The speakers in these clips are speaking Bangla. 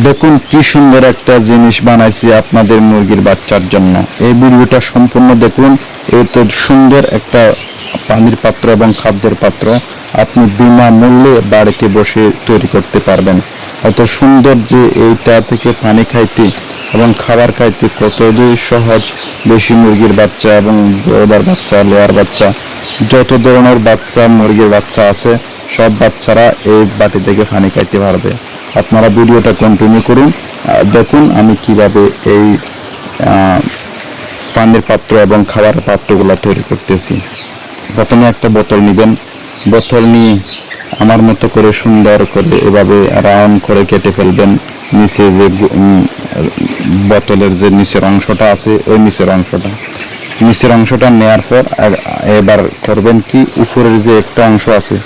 দেখুন কি সুন্দর একটা জিনিস বানাইছি আপনাদের মুরগির বাচ্চার জন্য। এই ভিডিওটা সম্পূর্ণ দেখুন। এত সুন্দর একটা পানির পাত্র এবং খাদ্যের পাত্র। আপনি বিনামূল্যে বাড়িতে বসে তৈরি করতে পারবেন। এত সুন্দর যে এইটা থেকে পানি খাইতে এবং খাবার খাইতে কতই সহজ দেশি মুরগির বাচ্চা এবং ব্রয়লার বাচ্চা, লেয়ার বাচ্চা, যত ধরনের বাচ্চা, মুরগির বাচ্চা আছে, সব বাচ্চারা এই বাটি থেকে পানি খাইতে পারবে। আপনারা ভিডিওটা কন্টিনিউ করুন। দেখুন আমি কীভাবে এই পানির পাত্র এবং খাবার পাত্রগুলো তৈরি করতেছি। প্রথমে একটা বোতল নেবেন। বোতল নিয়ে আমার মতো করে সুন্দর করে এভাবে রাউন্ড করে কেটে ফেলবেন। নিচে যে বোতলের যে নিচের অংশটা আছে, ওই নিচের অংশটা। নিচের অংশটা নেয়ার পর এবার করবেন কি, উপরের যে একটা অংশ আছে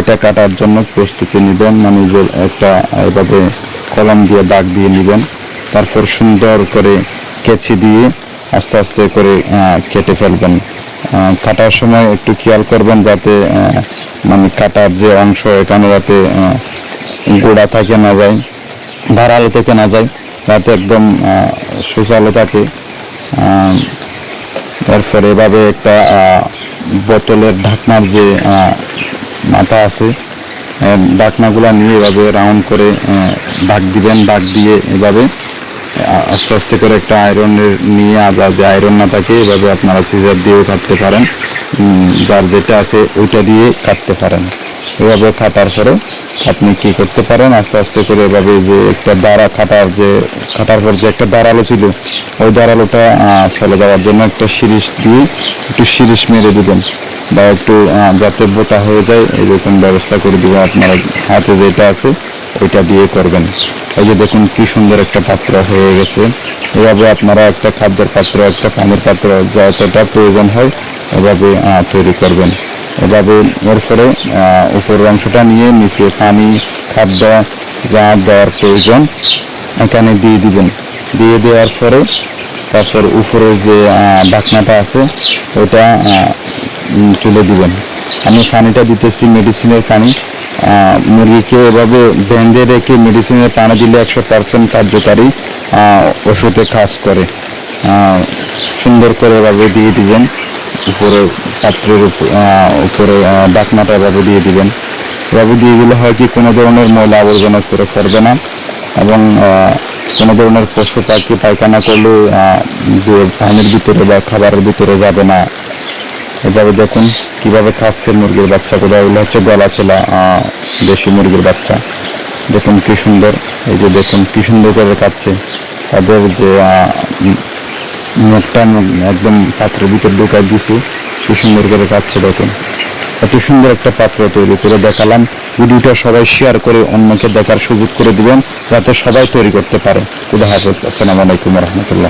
এটা কাটার জন্য প্রস্তুতি নেবেন মানে যে একটা, এভাবে কলম দিয়ে দাগ দিয়ে নেবেন, তারপর সুন্দর করে কেচি দিয়ে আস্তে আস্তে করে কেটে ফেলবেন। কাটার সময় একটু খেয়াল করবেন যাতে মানে কাটার যে অংশ এখানে যাতে গোড়া থাকে না যায়, ধারালো থেকে না যায়, যাতে একদম সুচালো থাকে। এরপর এভাবে একটা বোতলের ঢাকনার যে মাথা আছে। ডাকনাগুলা নিয়ে এভাবে রাউন্ড করে ডাক দিবেন ডাক দিয়ে এভাবে আস্তে আস্তে করে একটা আয়রনের নিয়ে যাতে আয়রন না থাকে, এভাবে আপনারা সিজার দিয়েও কাটতে পারেন। যার যেটা আছে ওইটা দিয়ে কাটতে পারেন। এভাবে খাটার পরে আপনি কি করতে পারেন? আস্তে আস্তে করে এভাবে যে একটা দাঁড়া খাটার যে, খাটার পর যে একটা দাঁড়াল ছিল, ওই দাঁড়ালোটা চলে যাওয়ার জন্য একটা শিরিষ দিয়ে একটু শিরিষ মেরে দিবেন বা একটু যাতে বোতা হয়ে যায়, এরকম ব্যবস্থা করে দিবেন আপনারা হাতে যেটা আছে, ওইটা দিয়ে করবেন। এই যে দেখুন কি সুন্দর একটা পাত্র হয়ে গেছে। এভাবে আপনারা একটা খাদ্যের পাত্র, একটা পানির পাত্র, যতটা প্রয়োজন হয়, এভাবে তৈরি করবেন। এভাবে এরপরে উপরের অংশটা নিয়ে নিচে পানি খাদ্য যা দেওয়ার প্রয়োজন এখানে দিয়ে দিবেন। দিয়ে দেওয়ার পরে তারপর উপরের যে আহ, ঢাকনাটা আছে ওটা তুলে দিবেন। আমি পানিটা দিতেছি মেডিসিনের পানি। মুরগিকে এভাবে বেঁধে রেখে মেডিসিনের পানি দিলে একশো পার্সেন্ট কার্যকারী ওষুধে কাজ করে। সুন্দর করে এভাবে দিয়ে দিবেন। উপরে পাত্রের উপ- উপরে আহ, ঢাকনাটা এভাবে দিয়ে দিবেন। এভাবে দিয়ে দিলে হয় কি কোনো ধরনের ময়লা আবর্জনা করে ফেলবে না এবং কোনো ধরনের পশু পাখি পায়খানা করলে যে পানির ভিতরে বা খাবারের ভিতরে যাবে না। এভাবে দেখুন কীভাবে খাচ্ছে মুরগির বাচ্চাগুলো এগুলো হচ্ছে গলা ছেলা দেশি মুরগির বাচ্চা। দেখুন কি সুন্দর এই যে দেখুন কি সুন্দর করে খাচ্ছে তাদের যে মুখটা একদম পাত্রের ভিতর ঢুকাই দিছি কি সুন্দর করে কাটছে দেখুন। এত সুন্দর একটা পাত্র তৈরি করে দেখালাম। ভিডিওটা সবাই শেয়ার করে অন্যকে দেখার সুযোগ করে দিবেন, যাতে সবাই তৈরি করতে পারে। খুদা হাফেজ। আসসালামু আলাইকুম রহমতুল্লাহ।